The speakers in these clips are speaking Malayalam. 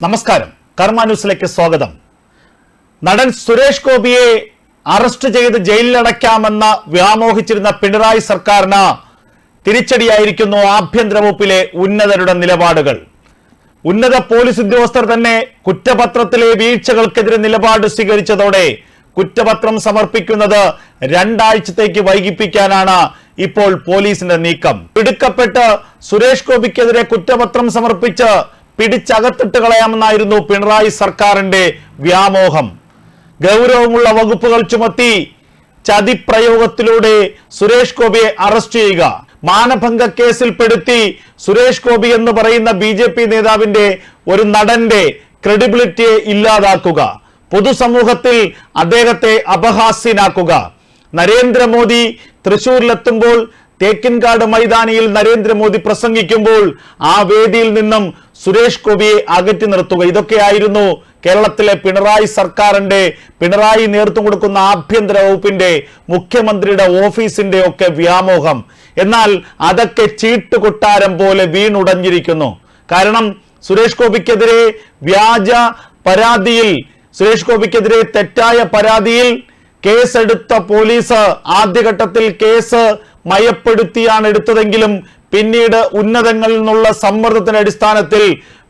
നമസ്കാരം. കർമ്മ ന്യൂസിലേക്ക് സ്വാഗതം. നടൻ സുരേഷ് ഗോപിയെ അറസ്റ്റ് ചെയ്ത് ജയിലിലടയ്ക്കാമെന്ന വ്യാമോഹിച്ചിരുന്ന പിണറായി സർക്കാരിന് തിരിച്ചടിയായിരിക്കുന്നു ആഭ്യന്തര വകുപ്പിലെ ഉന്നതരുടെ നിലപാടുകൾ. ഉന്നത പോലീസ് ഉദ്യോഗസ്ഥർ തന്നെ കുറ്റപത്രത്തിലെ വീഴ്ചകൾക്കെതിരെ നിലപാട് സ്വീകരിച്ചതോടെ കുറ്റപത്രം സമർപ്പിക്കുന്നത് രണ്ടാഴ്ചത്തേക്ക് വൈകിപ്പിക്കാനാണ് ഇപ്പോൾ പോലീസിന്റെ നീക്കം. പിടുക്കപ്പെട്ട് സുരേഷ് ഗോപിക്കെതിരെ കുറ്റപത്രം സമർപ്പിച്ച് പിടിച്ചകത്തിട്ട് കളയാമെന്നായിരുന്നു പിണറായി സർക്കാരിന്റെ വ്യാമോഹം. ഗൗരവമുള്ള വകുപ്പുകൾ ചുമത്തി ചതിപ്രയോഗത്തിലൂടെ സുരേഷ് ഗോപിയെ അറസ്റ്റ് ചെയ്യുക. മാനഭംഗ കേസിൽ പെടുത്തി സുരേഷ് ഗോപി എന്ന് പറയുന്ന ബി ജെ പി നേതാവിന്റെ ഒരു നടന്റെ ക്രെഡിബിലിറ്റിയെ ഇല്ലാതാക്കുക. പൊതുസമൂഹത്തിൽ അദ്ദേഹത്തെ അപഹാസ്യനാക്കുക. നരേന്ദ്രമോദി തൃശൂരിലെത്തുമ്പോൾ തേക്കിൻകാട് മൈതാനിയിൽ നരേന്ദ്രമോദി പ്രസംഗിക്കുമ്പോൾ ആ വേദിയിൽ നിന്നും സുരേഷ് ഗോപിയെ അകറ്റി നിർത്തുക. ഇതൊക്കെയായിരുന്നു കേരളത്തിലെ പിണറായി സർക്കാരിന്റെ പിണറായി നേതൃത്വം കൊടുക്കുന്ന ആഭ്യന്തര വകുപ്പിന്റെ മുഖ്യമന്ത്രിയുടെ ഓഫീസിന്റെ ഒക്കെ വ്യാമോഹം. എന്നാൽ അതൊക്കെ ചീട്ടുകൊട്ടാരം പോലെ വീണുടഞ്ഞിരിക്കുന്നു. കാരണം സുരേഷ് ഗോപിക്കെതിരെ വ്യാജ പരാതിയിൽ സുരേഷ് ഗോപിക്കെതിരെ തെറ്റായ പരാതിയിൽ കേസെടുത്ത പോലീസ് ആദ്യഘട്ടത്തിൽ കേസ് മയപ്പെടുത്തിയാണ് എടുത്തതെങ്കിലും പിന്നീട് ഉന്നതങ്ങളിൽ നിന്നുള്ള സമ്മർദ്ദത്തിന്റെ അടിസ്ഥാനത്തിൽ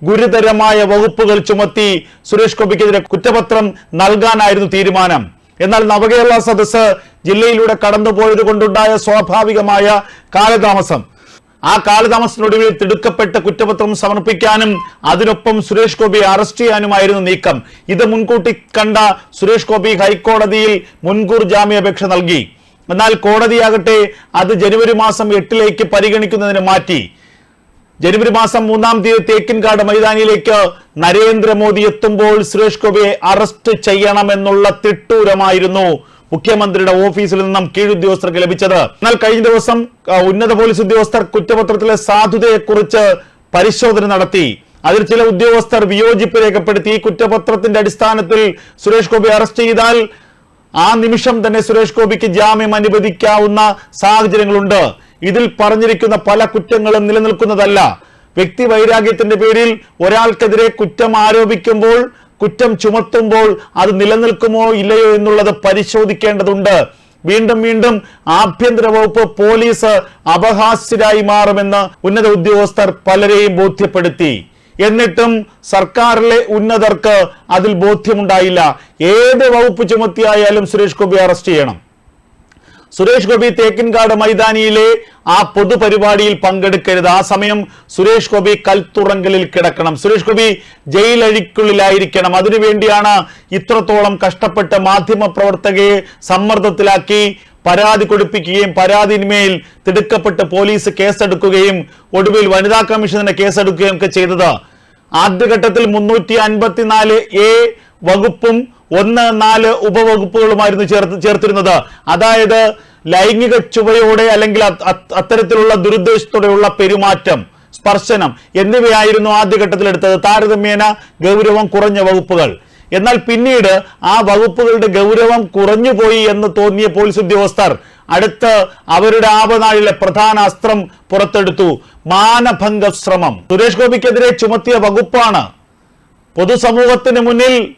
ഗുരുതരമായ വകുപ്പുകൾ ചുമത്തി സുരേഷ് ഗോപിക്കെതിരെ കുറ്റപത്രം നൽകാനായിരുന്നു തീരുമാനം. എന്നാൽ നവകേരള സദസ്സ് ജില്ലയിലൂടെ കടന്നുപോയത് കൊണ്ടുണ്ടായ സ്വാഭാവികമായ കാലതാമസം. ആ കാലതാമസത്തിനൊടുവിൽ തിടുക്കപ്പെട്ട കുറ്റപത്രം സമർപ്പിക്കാനും അതിനൊപ്പം സുരേഷ് ഗോപിയെ അറസ്റ്റ് ചെയ്യാനുമായിരുന്നു നീക്കം. ഇത് മുൻകൂട്ടി കണ്ട സുരേഷ് ഗോപി ഹൈക്കോടതിയിൽ മുൻകൂർ ജാമ്യാപേക്ഷ നൽകി. എന്നാൽ കോടതിയാകട്ടെ അത് ജനുവരി മാസം എട്ടിലേക്ക് പരിഗണിക്കുന്നതിന് മാറ്റി. ജനുവരി മാസം മൂന്നാം തീയതി തേക്കിൻകാട് മൈതാനിയിലേക്ക് നരേന്ദ്രമോദി എത്തുമ്പോൾ സുരേഷ് ഗോപിയെ അറസ്റ്റ് ചെയ്യണമെന്നുള്ള തിട്ടൂരമായിരുന്നു മുഖ്യമന്ത്രിയുടെ ഓഫീസിൽ നിന്നും കീഴുദ്യോഗസ്ഥർക്ക് ലഭിച്ചത്. എന്നാൽ കഴിഞ്ഞ ദിവസം ഉന്നത പോലീസ് ഉദ്യോഗസ്ഥർ കുറ്റപത്രത്തിലെ സാധുതയെക്കുറിച്ച് പരിശോധന നടത്തി. അതിൽ ചില ഉദ്യോഗസ്ഥർ വിയോജിപ്പ് രേഖപ്പെടുത്തി. കുറ്റപത്രത്തിന്റെ അടിസ്ഥാനത്തിൽ സുരേഷ് ഗോപി അറസ്റ്റ് ചെയ്താൽ ആ നിമിഷം തന്നെ സുരേഷ് ഗോപിക്ക് ജാമ്യം അനുവദിക്കാവുന്ന സാഹചര്യങ്ങളുണ്ട്. ഇതിൽ പറഞ്ഞിരിക്കുന്ന പല കുറ്റങ്ങളും നിലനിൽക്കുന്നതല്ല. വ്യക്തി വൈരാഗ്യത്തിന്റെ പേരിൽ ഒരാൾക്കെതിരെ കുറ്റം ആരോപിക്കുമ്പോൾ കുറ്റം ചുമത്തുമ്പോൾ അത് നിലനിൽക്കുമോ ഇല്ലയോ എന്നുള്ളത് പരിശോധിക്കേണ്ടതുണ്ട്. വീണ്ടും വീണ്ടും ആഭ്യന്തര വകുപ്പ് പോലീസ് അപഹാസ്യരായി മാറുമെന്ന് ഉന്നത ഉദ്യോഗസ്ഥർ പലരെയും ബോധ്യപ്പെടുത്തി. എന്നിട്ടും സർക്കാരിലെ ഉന്നതർക്ക് അതിൽ ബോധ്യമുണ്ടായില്ല. ഏത് വകുപ്പ് ചുമത്തിയായാലും സുരേഷ് ഗോപി അറസ്റ്റ് ചെയ്യണം. സുരേഷ് ഗോപി തേക്കിൻകാട് മൈതാനിയിലെ ആ പൊതുപരിപാടിയിൽ പങ്കെടുക്കരുത്. ആ സമയം സുരേഷ് ഗോപി കൽത്തുറങ്കലിൽ കിടക്കണം. സുരേഷ് ഗോപി ജയിലഴിക്കുള്ളിലായിരിക്കണം. അതിനുവേണ്ടിയാണ് ഇത്രത്തോളം കഷ്ടപ്പെട്ട് മാധ്യമ പ്രവർത്തകയെ സമ്മർദ്ദത്തിലാക്കി പരാതി കൊടുപ്പിക്കുകയും പരാതിന്മേൽ തിടുക്കപ്പെട്ട് പോലീസ് കേസെടുക്കുകയും ഒടുവിൽ വനിതാ കമ്മീഷനെ കേസെടുക്കുകയും ഒക്കെ ചെയ്തത്. ആദ്യഘട്ടത്തിൽ മുന്നൂറ്റി അൻപത്തിനാല് എ വകുപ്പും ഒന്ന് നാല് ഉപവകുപ്പുകളുമായിരുന്നു ചേർത്ത് ചേർത്തിരുന്നത്. അതായത് ലൈംഗിക ചുവയോടെ അല്ലെങ്കിൽ അത്- അത്- അത്തരത്തിലുള്ള ദുരുദ്ദേശത്തോടെയുള്ള പെരുമാറ്റം സ്പർശനം എന്നിവയായിരുന്നു ആദ്യഘട്ടത്തിൽ എടുത്തത് താരതമ്യേന ഗൗരവം കുറഞ്ഞ വകുപ്പുകൾ. എന്നാൽ പിന്നീട് ആ വകുപ്പുകളുടെ ഗൗരവം കുറഞ്ഞുപോയി എന്ന് തോന്നിയ പോലീസ് ഉദ്യോഗസ്ഥർ അടുത്ത് അവരുടെ ആപനാഴിലെ പ്രധാന അസ്ത്രം പുറത്തെടുത്തു. മാനഭംഗ ശ്രമം. സുരേഷ് ഗോപിക്കെതിരെ ചുമത്തിയ വകുപ്പാണ്. പൊതുസമൂഹത്തിന് മുന്നിൽ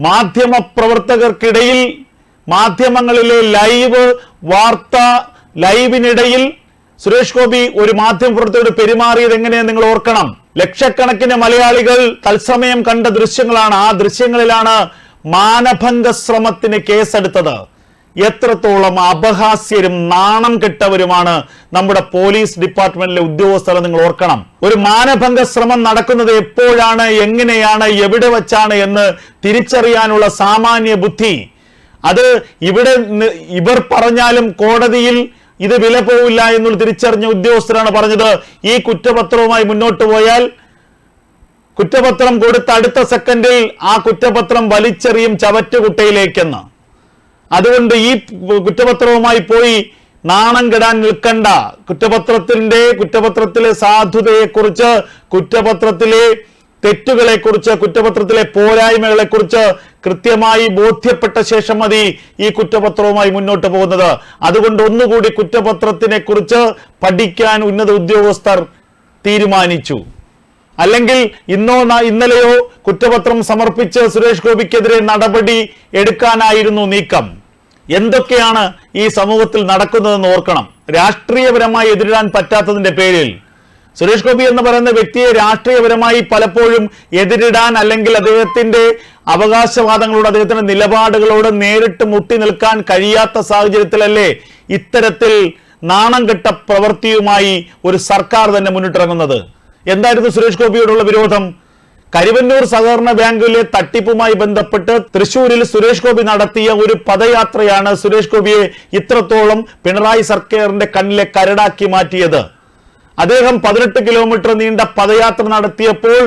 മാധ്യമ പ്രവർത്തകർക്കിടയിൽ മാധ്യമങ്ങളിലെ ലൈവ് വാർത്ത ലൈവിനിടയിൽ സുരേഷ് ഗോപി ഒരു മാധ്യമ പ്രവർത്തകരോട് പെരുമാറിയത് എങ്ങനെയെന്ന് നിങ്ങൾ ഓർക്കണം. ലക്ഷക്കണക്കിന് മലയാളികൾ തത്സമയം കണ്ട ദൃശ്യങ്ങളാണ്. ആ ദൃശ്യങ്ങളിലാണ് മാനഭംഗ ശ്രമത്തിന് കേസെടുത്തത്. എത്രത്തോളം അപഹാസ്യരും നാണം കെട്ടവരുമാണ് നമ്മുടെ പോലീസ് ഡിപ്പാർട്ട്മെന്റിലെ ഉദ്യോഗസ്ഥരെ നിങ്ങൾ ഓർക്കണം. ഒരു മാനഭംഗ ശ്രമം നടക്കുന്നത് എപ്പോഴാണ് എങ്ങനെയാണ് എവിടെ വച്ചാണ് എന്ന് തിരിച്ചറിയാനുള്ള സാമാന്യ ബുദ്ധി. അത് ഇവിടെ ഇവർ പറഞ്ഞാലും കോടതിയിൽ ഇത് വില പോവില്ല എന്നുള്ള തിരിച്ചറിഞ്ഞ ഉദ്യോഗസ്ഥരാണ് പറഞ്ഞത്. ഈ കുറ്റപത്രവുമായി മുന്നോട്ട് പോയാൽ കുറ്റപത്രം കൊടുത്ത അടുത്ത സെക്കൻഡിൽ ആ കുറ്റപത്രം വലിച്ചെറിയും ചവറ്റുകുട്ടയിലേക്കെന്ന്. അതുകൊണ്ട് ഈ കുറ്റപത്രവുമായി പോയി നാണം കെടാൻ നിൽക്കണ്ട. കുറ്റപത്രത്തിന്റെ കുറ്റപത്രത്തിലെ സാധുതയെക്കുറിച്ച് കുറ്റപത്രത്തിലെ തെറ്റുകളെക്കുറിച്ച് കുറ്റപത്രത്തിലെ പോരായ്മകളെക്കുറിച്ച് കൃത്യമായി ബോധ്യപ്പെട്ട ശേഷം മതി ഈ കുറ്റപത്രവുമായി മുന്നോട്ട് പോകുന്നത്. അതുകൊണ്ട് ഒന്നുകൂടി കുറ്റപത്രത്തിനെ കുറിച്ച് പഠിക്കാൻ ഉന്നത ഉദ്യോഗസ്ഥർ തീരുമാനിച്ചു. അല്ലെങ്കിൽ ഇന്നോ ഇന്നലെയോ കുറ്റപത്രം സമർപ്പിച്ച് സുരേഷ് ഗോപിക്കെതിരെ നടപടി എടുക്കാനായിരുന്നു നീക്കം. എന്തൊക്കെയാണ് ഈ സമൂഹത്തിൽ നടക്കുന്നതെന്ന് ഓർക്കണം. രാഷ്ട്രീയപരമായി എതിരിടാൻ പറ്റാത്തതിന്റെ പേരിൽ സുരേഷ് ഗോപി എന്ന് പറയുന്ന വ്യക്തിയെ രാഷ്ട്രീയപരമായി പലപ്പോഴും എതിരിടാൻ അല്ലെങ്കിൽ അദ്ദേഹത്തിന്റെ അവകാശവാദങ്ങളോട് അദ്ദേഹത്തിന്റെ നിലപാടുകളോട് നേരിട്ട് മുട്ടി നിൽക്കാൻ കഴിയാത്ത സാഹചര്യത്തിലല്ലേ ഇത്തരത്തിൽ നാണം കെട്ട പ്രവൃത്തിയുമായി ഒരു സർക്കാർ തന്നെ മുന്നിട്ടിറങ്ങുന്നത്? എന്തായിരുന്നു സുരേഷ് ഗോപിയോടുള്ള വിരോധം? കരിവന്നൂർ സഹകരണ ബാങ്കിലെ തട്ടിപ്പുമായി ബന്ധപ്പെട്ട് തൃശൂരിൽ സുരേഷ് ഗോപി നടത്തിയ ഒരു പദയാത്രയാണ് സുരേഷ് ഗോപിയെ ഇത്രത്തോളം പിണറായി സർക്കാരിന്റെ കണ്ണിലെ കരടാക്കി മാറ്റിയത്. അദ്ദേഹം പതിനെട്ട് കിലോമീറ്റർ നീണ്ട പദയാത്ര നടത്തിയപ്പോൾ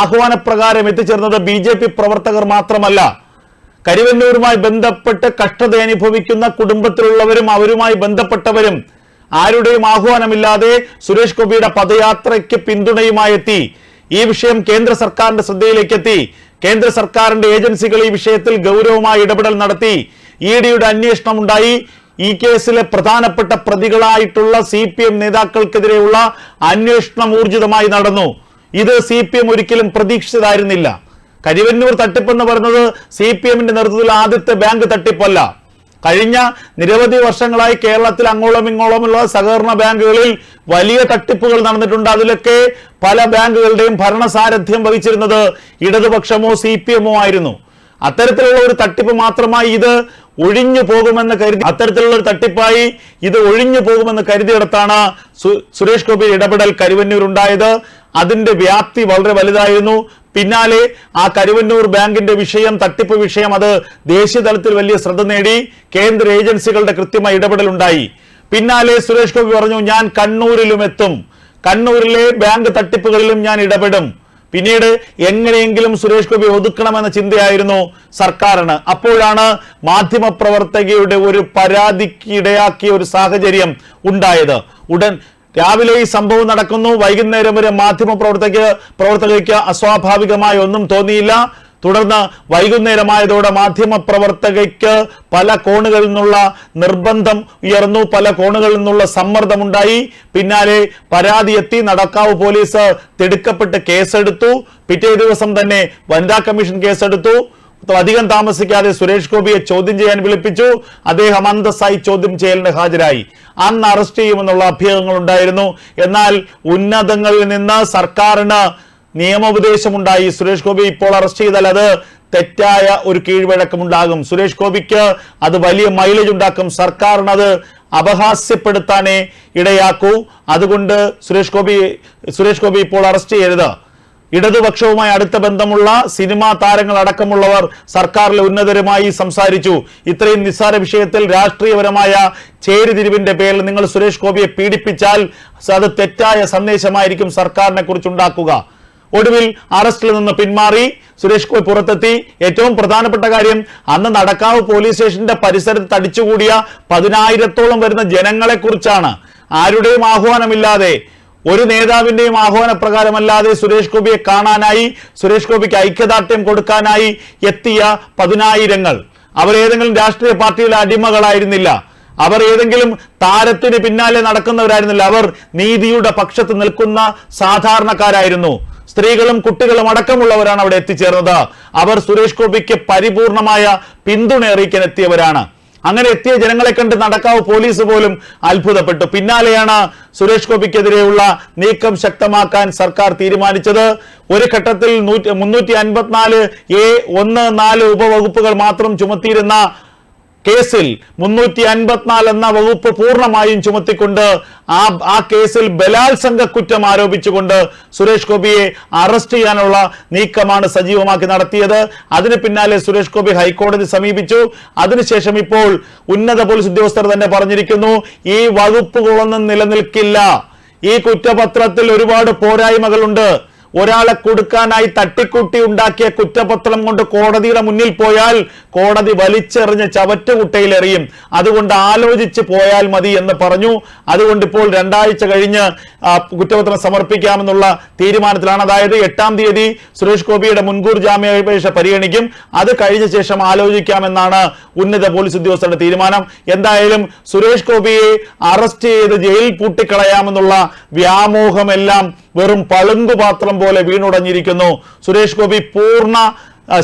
ആഹ്വാനപ്രകാരം എത്തിച്ചേർന്നത് ബി ജെ പി പ്രവർത്തകർ മാത്രമല്ല. കരുവന്നൂരുമായി ബന്ധപ്പെട്ട് കഷ്ടത അനുഭവിക്കുന്ന കുടുംബത്തിലുള്ളവരും അവരുമായി ബന്ധപ്പെട്ടവരും ആരുടെയും ആഹ്വാനമില്ലാതെ സുരേഷ് ഗോപിയുടെ പദയാത്രയ്ക്ക് പിന്തുണയുമായി എത്തി. ഈ വിഷയം കേന്ദ്ര സർക്കാരിന്റെ ശ്രദ്ധയിലേക്ക് എത്തി. കേന്ദ്ര സർക്കാരിന്റെ ഏജൻസികൾ ഈ വിഷയത്തിൽ ഗൗരവമായ ഇടപെടൽ നടത്തി. ഇ ഡിയുടെ അന്വേഷണം ഉണ്ടായി ഈ കേസിലെ പ്രധാനപ്പെട്ട പ്രതികളായിട്ടുള്ള സി പി എം നേതാക്കൾക്കെതിരെയുള്ള അന്വേഷണം ഊർജിതമായി നടന്നു. ഇത് സി പി എം ഒരിക്കലും പ്രതീക്ഷിച്ചതായിരുന്നില്ല. കരിവന്നൂർ തട്ടിപ്പെന്ന് പറയുന്നത് സി പി എമ്മിന്റെ നേതൃത്വത്തിൽ ആദ്യത്തെ ബാങ്ക് തട്ടിപ്പല്ല. കഴിഞ്ഞ നിരവധി വർഷങ്ങളായി കേരളത്തിൽ അങ്ങോളം ഇങ്ങോളമുള്ള സഹകരണ ബാങ്കുകളിൽ വലിയ തട്ടിപ്പുകൾ നടന്നിട്ടുണ്ട്. അതിലൊക്കെ പല ബാങ്കുകളുടെയും ഭരണസാരഥ്യം വഹിച്ചിരുന്നത് ഇടതുപക്ഷമോ സി പി എമ്മോ ആയിരുന്നു. അത്തരത്തിലുള്ള ഒരു തട്ടിപ്പ് മാത്രമായി ഇത് ഒഴിഞ്ഞു പോകുമെന്ന് കരുതി അത്തരത്തിലുള്ള ഒരു തട്ടിപ്പായി ഇത് ഒഴിഞ്ഞു പോകുമെന്ന് കരുതിയിടത്താണ് സുരേഷ് ഗോപി ഇടപെടൽ കരുവന്നൂർ ഉണ്ടായത് അതിന്റെ വ്യാപ്തി വളരെ വലുതായിരുന്നു. പിന്നാലെ ആ കരുവന്നൂർ ബാങ്കിന്റെ വിഷയം തട്ടിപ്പ് വിഷയം അത് ദേശീയ തലത്തിൽ വലിയ ശ്രദ്ധ നേടി. കേന്ദ്ര ഏജൻസികളുടെ കൃത്യമായ ഇടപെടൽ ഉണ്ടായി പിന്നാലെ സുരേഷ് ഗോപി പറഞ്ഞു ഞാൻ കണ്ണൂരിലും എത്തും. കണ്ണൂരിലെ ബാങ്ക് തട്ടിപ്പുകളിലും ഞാൻ ഇടപെടും. പിന്നീട് എങ്ങനെയെങ്കിലും സുരേഷ് ഗോപി ഒതുക്കണമെന്ന ചിന്തയായിരുന്നു സർക്കാരിന്. അപ്പോഴാണ് മാധ്യമപ്രവർത്തകയുടെ ഒരു പരാതിക്ക് ഇടയാക്കിയ ഒരു സാഹചര്യം ഉണ്ടായത്. ഉടൻ രാവിലെ ഈ സംഭവം നടക്കുന്നു. വൈകുന്നേരം വരെ മാധ്യമ പ്രവർത്തക പ്രവർത്തകയ്ക്ക് അസ്വാഭാവികമായി ഒന്നും തോന്നിയില്ല. തുടർന്ന് വൈകുന്നേരമായതോടെ മാധ്യമ പ്രവർത്തകയ്ക്ക് പല കോണുകളിൽ നിന്നുള്ള നിർബന്ധം ഉയർന്നു പല കോണുകളിൽ നിന്നുള്ള സമ്മർദ്ദമുണ്ടായി. പിന്നാലെ പരാതി എത്തി നടക്കാവ് പോലീസ് തിടുക്കപ്പെട്ട് കേസെടുത്തു. പിറ്റേ ദിവസം തന്നെ വനിതാ കമ്മീഷൻ കേസെടുത്തു. അധികം താമസിക്കാതെ സുരേഷ് ഗോപിയെ ചോദ്യം ചെയ്യാൻ വിളിപ്പിച്ചു. അദ്ദേഹം അന്തസ്സായി ചോദ്യം ചെയ്യലിന് ഹാജരായി. അന്ന് അറസ്റ്റ് ചെയ്യുമെന്നുള്ള അഭ്യൂഹങ്ങൾ ഉണ്ടായിരുന്നു എന്നാൽ ഉന്നതങ്ങളിൽ നിന്ന് സർക്കാരിന് നിയമോപദേശമുണ്ടായി. സുരേഷ് ഗോപി ഇപ്പോൾ അറസ്റ്റ് ചെയ്താൽ അത് തെറ്റായ ഒരു കീഴ്വഴക്കമുണ്ടാകും. സുരേഷ് ഗോപിക്ക് അത് വലിയ മൈലേജ് ഉണ്ടാക്കും. സർക്കാരിന് അത് അപഹാസ്യപ്പെടുത്താനേ ഇടയാക്കൂ. അതുകൊണ്ട് സുരേഷ് ഗോപി സുരേഷ് ഗോപി ഇപ്പോൾ അറസ്റ്റ് ചെയ്യരുത്. ഇടതുപക്ഷവുമായി അടുത്ത ബന്ധമുള്ള സിനിമാ താരങ്ങൾ അടക്കമുള്ളവർ സർക്കാരിലെ ഉന്നതരുമായി സംസാരിച്ചു. ഇത്രയും നിസ്സാര വിഷയത്തിൽ രാഷ്ട്രീയപരമായ ചേരിതിരിവിന്റെ പേരിൽ നിങ്ങൾ സുരേഷ് ഗോപിയെ പീഡിപ്പിച്ചാൽ അത് തെറ്റായ സന്ദേശമായിരിക്കും സർക്കാരിനെ കുറിച്ചുണ്ടാക്കുക ഒടുവിൽ അറസ്റ്റിൽ നിന്ന് പിന്മാറി സുരേഷ് ഗോപി പുറത്തെത്തി. ഏറ്റവും പ്രധാനപ്പെട്ട കാര്യം അന്ന് നടക്കാവ് പോലീസ് സ്റ്റേഷന്റെ പരിസരത്ത് തടിച്ചുകൂടിയ പതിനായിരത്തോളം വരുന്ന ജനങ്ങളെ കുറിച്ചാണ്. ആരുടെയും ആഹ്വാനമില്ലാതെ ഒരു നേതാവിന്റെയും ആഹ്വാനപ്രകാരമല്ലാതെ സുരേഷ് ഗോപിയെ കാണാനായി സുരേഷ് ഗോപിക്ക് ഐക്യദാർഢ്യം കൊടുക്കാനായി എത്തിയ പതിനായിരങ്ങൾ. അവരേതെങ്കിലും രാഷ്ട്രീയ പാർട്ടിയിലെ അടിമകളായിരുന്നില്ല. അവർ ഏതെങ്കിലും താരത്തിന് പിന്നാലെ നടക്കുന്നവരായിരുന്നില്ല. അവർ നീതിയുടെ പക്ഷത്ത് നിൽക്കുന്ന സാധാരണക്കാരായിരുന്നു. സ്ത്രീകളും കുട്ടികളും അടക്കമുള്ളവരാണ് അവിടെ എത്തിച്ചേർന്നത്. അവർ സുരേഷ് ഗോപിക്ക് പരിപൂർണമായ പിന്തുണ അറിയിക്കാൻ എത്തിയവരാണ്. അങ്ങനെ എത്തിയ ജനങ്ങളെ കണ്ട് നടക്കാവ് പോലീസ് പോലും അത്ഭുതപ്പെട്ടു. പിന്നാലെയാണ് സുരേഷ് ഗോപിക്കെതിരെയുള്ള നീക്കം ശക്തമാക്കാൻ സർക്കാർ തീരുമാനിച്ചത്. ഒരു ഘട്ടത്തിൽ നൂറ്റി മുന്നൂറ്റി അൻപത്തിനാല് എ ഒന്ന് നാല് ഉപവകുപ്പുകൾ മാത്രം ചുമത്തിയിരുന്ന കേസിൽ മുന്നൂറ്റി അൻപത്തിനാല് എന്ന വകുപ്പ് പൂർണമായും ചുമത്തിക്കൊണ്ട് ആ ആ കേസിൽ ബലാത്സംഗ കുറ്റം ആരോപിച്ചുകൊണ്ട് സുരേഷ് ഗോപിയെ അറസ്റ്റ് ചെയ്യാനുള്ള നീക്കമാണ് സജീവമാക്കി നടത്തിയത്. അതിന് പിന്നാലെ സുരേഷ് ഗോപി ഹൈക്കോടതി സമീപിച്ചു. അതിനുശേഷം ഇപ്പോൾ ഉന്നത പോലീസ് ഉദ്യോഗസ്ഥർ തന്നെ പറഞ്ഞിരിക്കുന്നു ഈ വകുപ്പുകളൊന്നും നിലനിൽക്കില്ല. ഈ കുറ്റപത്രത്തിൽ ഒരുപാട് പോരായ്മകളുണ്ട്. ഒരാളെ കൊടുക്കാനായി തട്ടിക്കൂട്ടി ഉണ്ടാക്കിയ കുറ്റപത്രം കൊണ്ട് കോടതിയുടെ മുന്നിൽ പോയാൽ കോടതി വലിച്ചെറിഞ്ഞ് ചവറ്റുകുട്ടയിലെറിയും. അതുകൊണ്ട് ആലോചിച്ച് പോയാൽ മതി എന്ന് പറഞ്ഞു. അതുകൊണ്ട് ഇപ്പോൾ രണ്ടാഴ്ച കഴിഞ്ഞ് കുറ്റപത്രം സമർപ്പിക്കാമെന്നുള്ള തീരുമാനത്തിലാണ്. അതായത് എട്ടാം തീയതി സുരേഷ് ഗോപിയുടെ മുൻകൂർ ജാമ്യാപേക്ഷ പരിഗണിക്കും. അത് കഴിഞ്ഞ ശേഷം ആലോചിക്കാമെന്നാണ് ഉന്നത പോലീസ് ഉദ്യോഗസ്ഥരുടെ തീരുമാനം. എന്തായാലും സുരേഷ് ഗോപിയെ അറസ്റ്റ് ചെയ്ത് ജയിലിൽ പൂട്ടിക്കളയാമെന്നുള്ള വ്യാമോഹമെല്ലാം വെറും പളുങ്കുപാത്രം പോലെ വീണുടഞ്ഞിരിക്കുന്നു. സുരേഷ് ഗോപി പൂർണ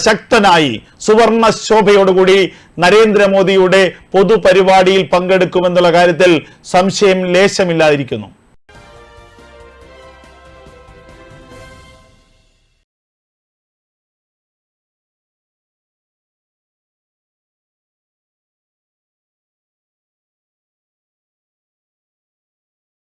ശക്തനായി സുവർണ ശോഭയോടുകൂടി നരേന്ദ്രമോദിയുടെ പൊതുപരിപാടിയിൽ പങ്കെടുക്കുമെന്നുള്ള കാര്യത്തിൽ സംശയം ലേശമില്ലാതിരിക്കുന്നു.